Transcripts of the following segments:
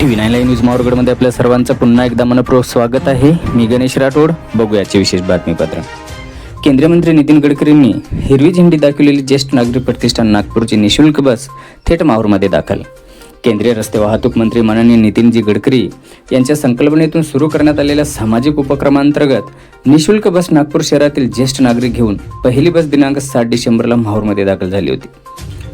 T V nine news मावरगडमध्ये आपल्या सर्वांचं पुन्हा एकदा मनपूर्वक स्वागत आहे. मी गणेश राठोड. बघूयाचे विशेष बातमीपत्र. केंद्रीय मंत्री नितीन गडकरींनी हिरवी झेंडी दाखवलेली ज्येष्ठ नागरिक प्रतिष्ठान नागपूरची निशुल्क बस थेट माहूरमध्ये दाखल. केंद्रीय रस्ते वाहतूक मंत्री माननीय नितीनजी गडकरी यांच्या संकल्पनेतून सुरू करण्यात आलेल्या सामाजिक उपक्रमांतर्गत निशुल्क बस नागपूर शहरातील ज्येष्ठ नागरिक घेऊन पहिली बस दिनांक सात डिसेंबरला माहूरमध्ये दाखल झाली होती.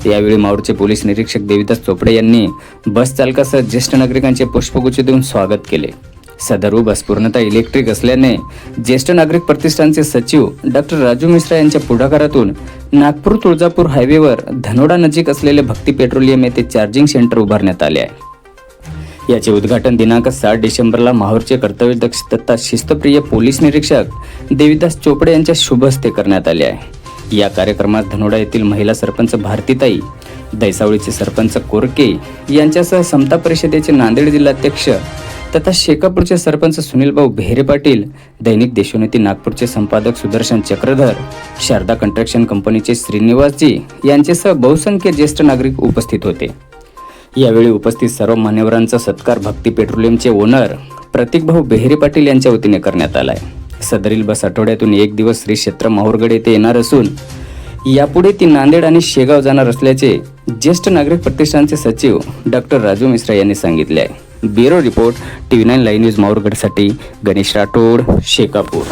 यावेळी माऊरचे पोलीस निरीक्षक देविदास चोपडे यांनी बस चालकासह ज्येष्ठ नागरिकांचे पुष्पगुच्छ देऊन स्वागत केले. सदर बस पूर्णतः इलेक्ट्रिक असल्याने ज्येष्ठ नागरिक प्रतिष्ठानचे सचिव डॉक्टर राजू मिश्रा यांच्या पुढाकारातून नागपूर तुळजापूर हायवेवर धनोडा नजीक असलेले भक्ती पेट्रोलियम येथे चार्जिंग सेंटर उभारण्यात आले आहे. याचे उद्घाटन दिनांक सात डिसेंबरला माहूरचे कर्तव्यदक्ष तथा शिस्तप्रिय पोलीस निरीक्षक देविदास चोपडे यांच्या शुभ हस्ते करण्यात आले आहे. या कार्यक्रमात धनोडा येथील महिला सरपंच भारतीताई दैसावळीचे सरपंच कोरके यांच्यासह समता परिषदेचे नांदेड जिल्हाध्यक्ष तथा शेकापूरचे सरपंच सुनीलभाऊ बेहरे पाटील दैनिक देशोन्नती नागपूरचे संपादक सुदर्शन चक्रधर शारदा कंस्ट्रक्शन कंपनीचे श्रीनिवासजी यांच्यासह बहुसंख्य ज्येष्ठ नागरिक उपस्थित होते. यावेळी उपस्थित सर्व मान्यवरांचा सत्कार भक्ती पेट्रोलियमचे ओनर प्रतीकभाऊ बेहरे पाटील यांच्या वतीने करण्यात आला आहे सदरील बस आठवड्यातून एक दिवस श्री क्षेत्र माहूरगड येथे येणार असून यापुढे ती नांदेड आणि शेगाव जाणार असल्याचे ज्येष्ठ नागरिक प्रतिष्ठानचे सचिव डॉक्टर राजू मिश्रा यांनी सांगितले आहे. Bureau report T V nine live news माहूरगडसाठी Ganesh Rathod Shekapur.